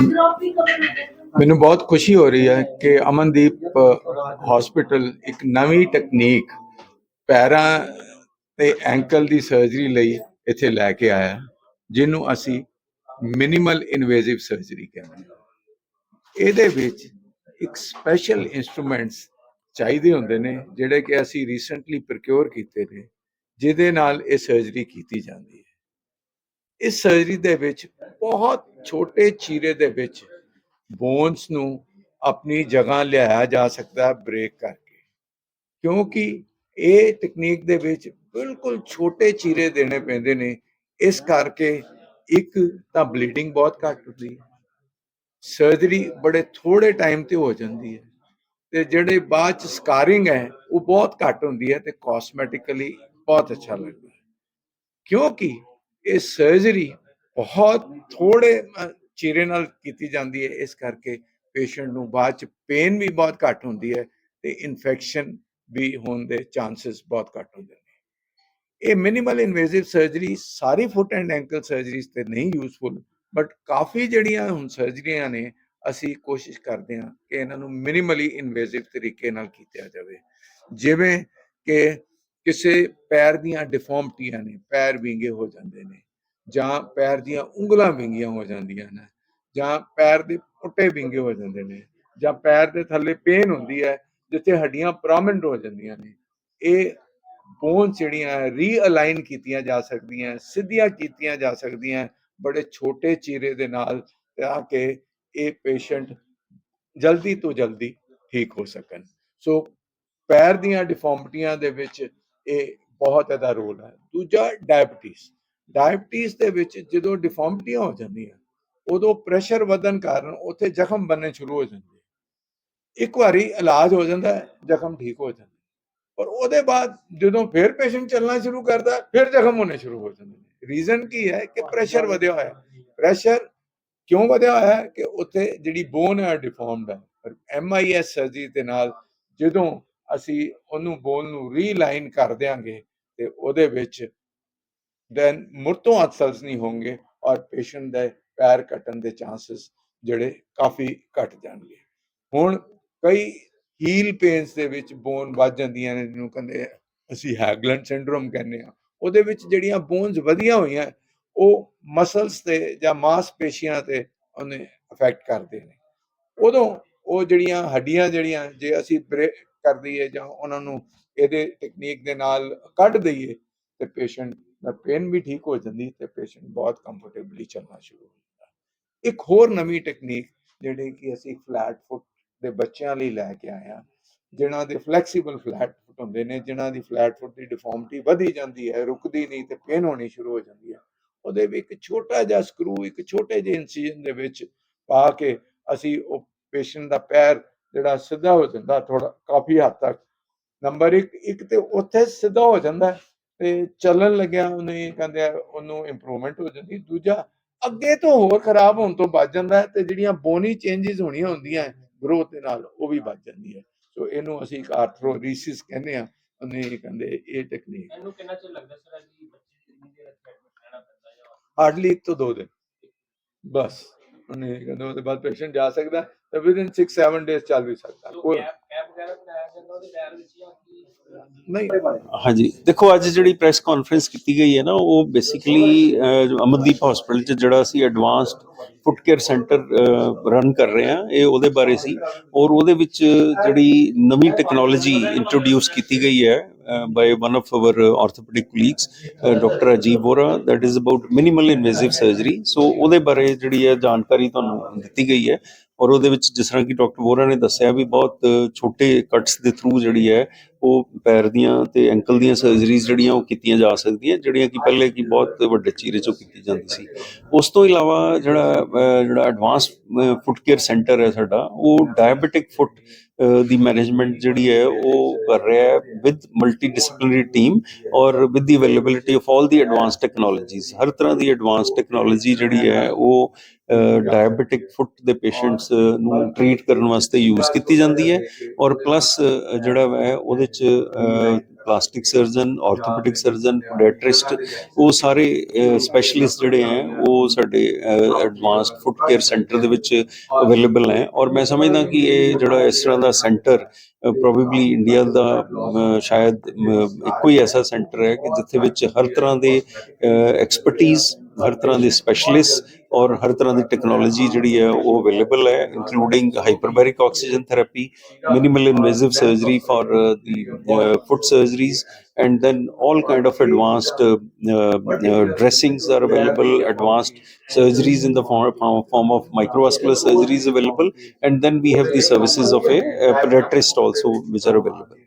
Backdrop ਵੀ cover ਮੈਨੂੰ ਬਹੁਤ ਖੁਸ਼ੀ ਹੋ ਰਹੀ ਹੈ ਕਿ ਅਮਨਦੀਪ ਹਸਪੀਟਲ ਇੱਕ ਨਵੀਂ ਟੈਕਨੀਕ ਪੈਰਾਂ ਤੇ ਐਂਕਲ ਦੀ ਸਰਜਰੀ ਲਈ ਇੱਥੇ ਲੈ ਕੇ ਆਇਆ, ਜਿਹਨੂੰ ਅਸੀਂ ਮਿਨੀਮਲ ਇਨਵੇਸਿਵ ਸਰਜਰੀ ਕਹਿੰਦੇ ਹਾਂ। ਇਹਦੇ ਵਿੱਚ ਇੱਕ ਸਪੈਸ਼ਲ ਇਨਸਟਰੂਮੈਂਟਸ ਚਾਹੀਦੇ ਹੁੰਦੇ ਨੇ, ਜਿਹੜੇ ਕਿ ਅਸੀਂ ਰੀਸੈਂਟਲੀ ਪ੍ਰੋਕਿਉਰ ਕੀਤੇ ਨੇ, ਜਿਹਦੇ ਨਾਲ ਇਹ ਸਰਜਰੀ ਕੀਤੀ ਜਾਂਦੀ ਹੈ। ਇਸ ਸਰਜਰੀ ਦੇ ਵਿੱਚ ਬਹੁਤ ਛੋਟੇ ਚੀਰੇ ਦੇ ਵਿੱਚ ਬੋਨਸ ਨੂੰ ਆਪਣੀ ਜਗ੍ਹਾ ਲਿਆਇਆ ਜਾ ਸਕਦਾ ਹੈ ਬ੍ਰੇਕ ਕਰਕੇ। ਕਿਉਂਕਿ ਇਹ ਟੈਕਨੀਕ ਦੇ ਵਿੱਚ ਬਿਲਕੁਲ ਛੋਟੇ ਚੀਰੇ ਦੇਣੇ ਪੈਂਦੇ ਨੇ, ਇਸ ਕਰਕੇ ਇੱਕ ਤਾਂ ਬਲੀਡਿੰਗ ਬਹੁਤ ਘੱਟ ਹੁੰਦੀ ਹੈ ਸਰਜਰੀ ਬੜੇ ਥੋੜੇ ਟਾਈਮ ਤੇ ਹੋ ਜਾਂਦੀ ਹੈ ਤੇ ਜਿਹੜੇ ਬਾਅਦ ਚ ਸਕਾਰਿੰਗ ਹੈ, ਉਹ ਬਹੁਤ ਘੱਟ ਹੁੰਦੀ ਹੈ ਤੇ ਕਾਸਮੈਟਿਕਲੀ ਬਹੁਤ ਅੱਛਾ ਲੱਗਦਾ ਹੈ। ਕਿਉਂਕਿ ਇਹ ਸਰਜਰੀ ਬਹੁਤ ਥੋੜੇ ਅ, ਚੀਰੇ ਨਾਲ ਕੀਤੀ ਜਾਂਦੀ ਹੈ ਇਸ ਕਰਕੇ ਪੇਸ਼ੈਂਟ ਨੂੰ ਬਾਅਦ ਚ ਪੇਨ ਵੀ ਬਹੁਤ ਘੱਟ ਹੁੰਦੀ ਹੈ ਤੇ ਇਨਫੈਕਸ਼ਨ ਵੀ ਹੋਣ ਦੇ ਚਾਂਸਸ ਬਹੁਤ ਘੱਟ ਹੁੰਦੇ ਨੇ। ਇਹ ਮਿਨੀਮਲ ਇਨਵੇਸਿਵ ਸਰਜਰੀ ਸਾਰੀ ਫੁੱਟ ਐਂਡ ਐਂਕਲ ਸਰਜਰੀਜ਼ ਤੇ ਨਹੀਂ ਯੂਜ਼ਫੁਲ ਬਟ ਕਾਫੀ ਜਿਹੜੀਆਂ ਹੁਣ ਸਰਜਰੀਆਂ ਨੇ ਅਸੀਂ ਕੋਸ਼ਿਸ਼ ਕਰਦੇ ਹਾਂ ਕਿ ਇਹਨਾਂ ਨੂੰ ਮਿਨੀਮਲੀ ਇਨਵੇਸਿਵ ਤਰੀਕੇ ਨਾਲ ਕੀਤਾ ਜਾਵੇ। ਜਿਵੇਂ ਕਿ ਕਿਸੇ ਪੈਰ ਦੀਆਂ ਡਿਫਾਰਮਟੀਆਂ ਨੇ, ਪੈਰ ਵਿੰਗੇ ਹੋ ਜਾਂਦੇ ਨੇ, ਜਾਂ ਪੈਰ ਦੀਆਂ ਉਂਗਲਾਂ ਵਿੰਗੀਆਂ ਹੋ ਜਾਂਦੀਆਂ ਨੇ, ਜਾਂ ਪੈਰ ਦੇ ਪੁੱਟੇ ਵਿੰਗੇ ਹੋ ਜਾਂਦੇ ਨੇ, ਜਾਂ ਪੈਰ ਦੇ ਥੱਲੇ ਪੇਨ ਹੁੰਦੀ ਹੈ, ਜਿੱਥੇ ਹੱਡੀਆਂ ਪ੍ਰੋਮਿਨੈਂਟ ਹੋ ਜਾਂਦੀਆਂ ਨੇ, ਇਹ ਬੋਨ ਜਿਹੜੀਆਂ ਰੀਅਲਾਈਨ ਕੀਤੀਆਂ ਜਾ ਸਕਦੀਆਂ, ਸਿੱਧੀਆਂ ਕੀਤੀਆਂ ਜਾ ਸਕਦੀਆਂ, ਬੜੇ ਛੋਟੇ ਚੀਰੇ ਦੇ ਨਾਲ ਤਾਂ ਕਿ ਇਹ ਪੇਸ਼ੈਂਟ ਜਲਦੀ ਤੋਂ ਜਲਦੀ ਠੀਕ ਹੋ ਸਕਣ। ਸੋ ਪੈਰ ਦੀਆਂ ਡਿਫਾਰਮਟੀਆਂ ਦੇ ਵਿੱਚ ਇਹ ਬਹੁਤ ਇਹਦਾ ਰੋਲ ਹੈ। ਦੂਜਾ ਡਾਇਬੀਟੀਜ਼ ਡਾਇਬੀਟੀਜ਼ ਦੇ ਵਿੱਚ ਜਦੋਂ ਡਿਫਾਰਮਟੀਆਂ ਹੋ ਜਾਂਦੀਆਂ ਉਦੋਂ ਪ੍ਰੈਸ਼ਰ ਵਧਣ ਕਾਰਨ ਉੱਥੇ ਜ਼ਖਮ ਬਣਨੇ ਸ਼ੁਰੂ ਹੋ ਜਾਂਦੇ ਇੱਕ ਵਾਰੀ ਇਲਾਜ ਹੋ ਜਾਂਦਾ ਹੈ, ਜ਼ਖਮ ਠੀਕ ਹੋ ਜਾਂਦਾ ਪਰ ਉਹਦੇ ਬਾਅਦ ਜਦੋਂ ਫਿਰ ਪੇਸ਼ੈਂਟ ਚੱਲਣਾ ਸ਼ੁਰੂ ਕਰਦਾ ਫਿਰ ਜ਼ਖਮ ਹੋਣੇ ਸ਼ੁਰੂ ਹੋ ਜਾਂਦੇ ਨੇ। ਰੀਜ਼ਨ ਕੀ ਹੈ ਕਿ ਪ੍ਰੈਸ਼ਰ ਵਧਿਆ ਹੋਇਆ ਹੈ। ਪ੍ਰੈਸ਼ਰ ਕਿਉਂ ਵਧਿਆ ਹੋਇਆ ਹੈ ਕਿ ਉੱਥੇ ਜਿਹੜੀ ਬੋਨ ਹੈ ਡਿਫਾਰਮਡ ਹੈ। ਪਰ ਐਮਆਈਐਸ ਸਰਜਰੀ ਦੇ ਨਾਲ ਜਦੋਂ ਅਸੀਂ ਉਹਨੂੰ ਬੋਨ ਨੂੰ ਰੀਲਾਈਨ ਕਰ ਦਿਆਂਗੇ ਤੇ ਉਹਦੇ ਵਿੱਚ ਦੈਨ ਮੁਰਤੋਂ ਅਸਲਸ ਨਹੀਂ ਹੋਣਗੇ ਔਰ ਪੇਸ਼ੈਂਟ ਦੇ ਪੈਰ ਕੱਟਣ ਦੇ ਚਾਂਸਸ ਜਿਹੜੇ ਕਾਫੀ ਘਟ ਜਾਣਗੇ। ਹੁਣ ਕਈ ਹੀਲ ਪੇਨਸ ਦੇ ਵਿੱਚ ਬੋਨ ਵੱਜ ਜਾਂਦੀਆਂ ਨੇ, ਜਿਹਨੂੰ ਕਹਿੰਦੇ ਅਸੀਂ ਹੈਗਲੈਂਡ ਸਿੰਡਰੋਮ ਕਹਿੰਦੇ ਆ ਉਹਦੇ ਵਿੱਚ ਜਿਹੜੀਆਂ ਬੋਨਸ ਵਧੀਆਂ ਹੋਈਆਂ, ਉਹ ਮਸਲਸ ਤੇ ਜਾਂ ਮਾਸਪੇਸ਼ੀਆਂ ਤੇ ਉਹਨੇ ਅਫੈਕਟ ਕਰਦੇ ਨੇ। ਉਦੋਂ ਉਹ ਜਿਹੜੀਆਂ ਹੱਡੀਆਂ ਜਿਹੜੀਆਂ, ਜੇ ਅਸੀਂ ਬ੍ਰੇਕ ਕਰ ਦਈਏ ਜਾਂ ਉਹਨਾਂ ਨੂੰ ਇਹਦੇ ਟੈਕਨੀਕ ਦੇ ਨਾਲ ਕੱਢ ਦਈਏ, ਤੇ ਪੇਸ਼ੈਂਟ ਦਾ ਪੇਨ ਵੀ ਠੀਕ ਹੋ ਜਾਂਦੀ ਤੇ ਪੇਸ਼ੈਂਟ ਬਹੁਤ ਕੰਫਰਟੇਬਲੀ ਚੱਲਣਾ ਸ਼ੁਰੂ ਹੋ ਜਾਂਦਾ। ਇੱਕ ਹੋਰ ਨਵੀਂ ਟੈਕਨੀਕ ਜਿਹੜੀ ਕਿ ਅਸੀਂ ਫਲੈਟ ਫੁੱਟ ਦੇ ਬੱਚਿਆਂ ਲਈ ਲੈ ਕੇ ਆਏ ਹਾਂ ਜਿਨ੍ਹਾਂ ਦੇ ਫਲੈਕਸੀਬਲ ਫਲੈਟ ਫੁੱਟ ਹੁੰਦੇ ਨੇ ਜਿਨ੍ਹਾਂ ਦੀ ਫਲੈਟ ਫੁੱਟ ਦੀ ਡਿਫਾਰਮਿਟੀ ਵਧੀ ਜਾਂਦੀ ਹੈ, ਰੁਕਦੀ ਨਹੀਂ ਤੇ ਪੇਨ ਹੋਣੀ ਸ਼ੁਰੂ ਹੋ ਜਾਂਦੀ ਹੈ, ਉਹਦੇ ਵੀ ਇੱਕ ਛੋਟਾ ਜਿਹਾ ਸਕਰੂ ਇੱਕ ਛੋਟੇ ਜਿਹੇ ਇਨਸੀਜਨ ਦੇ ਵਿੱਚ ਪਾ ਕੇ ਅਸੀਂ ਉਹ ਪੇਸ਼ੈਂਟ ਦਾ ਪੈਰ ਜਿਹੜਾ ਸਿੱਧਾ ਹੋ ਜਾਂਦਾ ਥੋੜਾ ਕਾਫੀ ਹੱਦ ਤੱਕ। ਨੰਬਰ 1 ਇੱਕ ਤੇ ਉੱਥੇ ਸਿੱਧਾ ਹੋ ਜਾਂਦਾ ਤੇ ਚੱਲਣ ਲੱਗਿਆ ਉਹਨੇ ਕਹਿੰਦੇ ਆ ਉਹਨੂੰ ਇੰਪਰੂਵਮੈਂਟ ਹੋ ਜਾਂਦੀ। ਦੂਜਾ ਅੱਗੇ ਤੋਂ ਹੋਰ ਖਰਾਬ ਹੋਣ ਤੋਂ ਬਚ ਜਾਂਦਾ ਤੇ ਜਿਹੜੀਆਂ ਬੋਨੀ ਚੇਂਜਸ ਹੋਣੀਆਂ ਹੁੰਦੀਆਂ ਗਰੋਥ ਦੇ ਨਾਲ ਉਹ ਵੀ ਬਚ ਜਾਂਦੀ ਹੈ। ਸੋ ਇਹਨੂੰ ਅਸੀਂ ਆਰਥਰੋਰੀਸਿਸ ਕਹਿੰਦੇ ਆ ਉਹਨੇ ਕਹਿੰਦੇ ਇਹ ਟੈਕਨੀਕ ਇਹਨੂੰ ਕਿੰਨਾ ਚਿਰ ਲੱਗਦਾ ਸਰ ਕਿ ਬੱਚੇ ਕਿੰਨੀ ਦੇਰ ਐਡਮਿਟ ਰਹਿਣਾ ਪੈਂਦਾ ਜਾਂ ਹਾਰਡਲੀ ਇੱਕ ਤੋਂ ਦੋ ਦਿਨ। ਬਸ। ਇਹ ਕਹਿੰਦੇ ਉਹਦੇ ਬਾਅਦ ਪੇਸ਼ੈਂਟ ਜਾ ਸਕਦਾ ਤੇ ਵਿਦਿਨ 6-7 ਡੇਜ਼ ਚੱਲ ਵੀ ਸਕਦਾ ਕੋਈ ਕੈਪ ਵਗੈਰਾ ਬਣਾਇਆ ਜਾਂਦਾ ਉਹਦੇ ਟਾਇਰ ਵਿੱਚ ਜਾਂ ਨਹੀਂ। ਹਾਂਜੀ। ਦੇਖੋ, ਅੱਜ ਜਿਹੜੀ ਪ੍ਰੈਸ ਕਾਨਫਰੰਸ ਕੀਤੀ ਗਈ ਹੈ ਨਾ, ਉਹ ਬੇਸਿਕਲੀ ਅਮਨਦੀਪ ਹਸਪੀਟਲ 'ਚ ਜਿਹੜਾ ਅਸੀਂ advanced foot care centre run ਕਰ ਰਹੇ ਹਾਂ, ਇਹ ਉਹਦੇ ਬਾਰੇ ਸੀ। ਔਰ ਉਹਦੇ ਵਿੱਚ ਜਿਹੜੀ ਨਵੀਂ ਟੈਕਨੋਲੋਜੀ ਇੰਟਰੋਡਿਊਸ ਕੀਤੀ ਗਈ ਹੈ by one of our orthopaedic colleagues doctor Ajib Vora that is about minimal invasive surgery so ਉਹਦੇ ਬਾਰੇ ਜਿਹੜੀ ਹੈ ਜਾਣਕਾਰੀ ਤੁਹਾਨੂੰ ਦਿੱਤੀ ਗਈ ਹੈ। ਔਰ ਉਹਦੇ ਵਿੱਚ ਜਿਸ ਤਰ੍ਹਾਂ ਕਿ ਡਾਕਟਰ ਵੋਰਾ ਨੇ ਦੱਸਿਆ ਵੀ ਬਹੁਤ ਛੋਟੇ ਕੱਟਸ ਦੇ ਥਰੂ ਜਿਹੜੀ ਹੈ, ਉਹ ਪੈਰ ਦੀਆਂ ਤੇ ਐਂਕਲ ਦੀਆਂ ਸਰਜਰੀਜ਼ ਜਿਹੜੀਆਂ ਉਹ ਕੀਤੀਆਂ ਜਾ ਸਕਦੀਆਂ, ਜਿਹੜੀਆਂ ਕਿ ਪਹਿਲੇ ਕੀ ਬਹੁਤ ਵੱਡੇ ਚੀਰੇ ਚੋਂ ਕੀਤੀ ਜਾਂਦੀ ਸੀ। ਉਸ ਤੋਂ ਇਲਾਵਾ ਜਿਹੜਾ ਜਿਹੜਾ ਐਡਵਾਂਸ ਫੁੱਟ ਕੇਅਰ ਸੈਂਟਰ ਹੈ ਸਾਡਾ, ਉਹ ਡਾਇਬੀਟਿਕ ਫੁੱਟ ਦੀ ਮੈਨੇਜਮੈਂਟ ਜਿਹੜੀ ਹੈ, ਉਹ ਕਰ ਰਿਹਾ ਹੈ ਵਿਦ ਮਲਟੀ ਡਿਸਪਲਿਨਰੀ ਟੀਮ ਔਰ with the availability of all the advance technologies ਹਰ ਤਰ੍ਹਾਂ ਦੀ ਐਡਵਾਂਸ ਟੈਕਨੋਲੋਜੀ ਜਿਹੜੀ ਹੈ, ਉਹ ਡਾਇਬੀਟਿਕ ਫੁੱਟ ਦੇ ਪੇਸ਼ੈਂਟਸ ਨੂੰ ਟ੍ਰੀਟ ਕਰਨ ਵਾਸਤੇ ਯੂਜ਼ ਕੀਤੀ ਜਾਂਦੀ ਹੈ। ਔਰ ਪਲੱਸ ਜਿਹੜਾ ਹੈ, ਉਹਦੇ ਚ plastic surgeon orthopaedic surgeon podiatrist ਉਹ ਸਾਰੇ ਸਪੈਸ਼ਲਿਸਟ ਜਿਹੜੇ ਹੈ ਉਹ ਸਾਡੇ ਐਡਵਾਂਸਡ ਫੁੱਟ ਕੇਅਰ ਸੈਂਟਰ ਦੇ ਵਿੱਚ ਅਵੇਲੇਬਲ ਹੈ ਔਰ ਮੈਂ ਸਮਝਦਾ ਕਿ ਇਹ ਜਿਹੜਾ ਇਸ ਤਰ੍ਹਾਂ ਦਾ ਸੈਂਟਰ ਪ੍ਰੋਬੇਬਲੀ ਇੰਡੀਆ ਦਾ ਸ਼ਾਇਦ ਇੱਕੋ ਹੀ ਐਸਾ ਸੈਂਟਰ ਹੈ ਕਿ ਜਿੱਥੇ ਵਿੱਚ ਹਰ ਤਰ੍ਹਾਂ ਦੇ ਐਕਸਪਰਟਿਜ਼ ਹਰ ਤਰ੍ਹਾਂ ਦੇ ਸਪੈਸ਼ਲਿਸਟ ਔਰ ਹਰ ਤਰ੍ਹਾਂ ਦੀ ਟੈਕਨੋਲੋਜੀ ਜਿਹੜੀ ਹੈ ਉਹ ਅਵੇਲੇਬਲ ਹੈ including hyperbaric oxygen therapy minimal invasive surgery for uh, the uh, foot surgeries and then all kind of advanced uh, uh, dressings are available advanced surgeries in the form, form form of microvascular surgeries available and then we have the services of a, a podiatrist also which are available